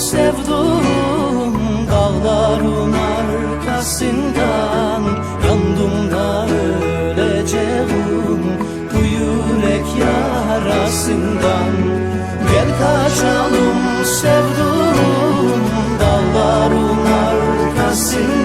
sevduğum Dağların arkasından Yandım da öleceğim Bu yürek yarasından. Gel kaçalım sevduğum Dağların arkasından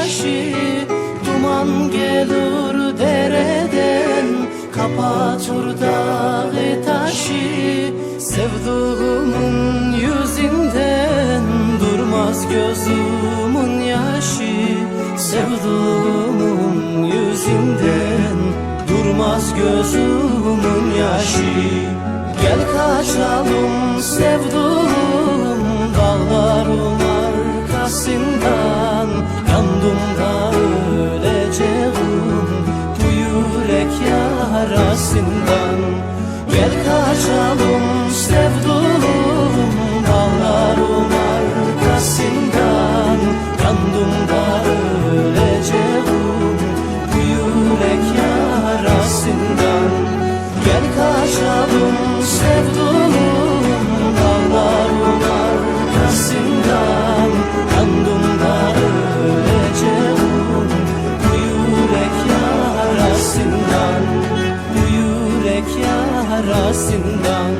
taşı Duman gelir dereden Kapatır dağı taşı Sevduğumun yüzünden Durmaz gözümün yaşı Sevduğumun yüzünden Durmaz gözümün yaşı. Gel kaçalım sevduğum Dağların arkasından yarasından Gel kaçalım sevduğum Dağların arkasından. Yandım da öleceğim Bu yürek yarasından. Gel kaçalım sevduğum Dağların arkasından. Yandım da öleceğim Bu yürek yarasından yarasından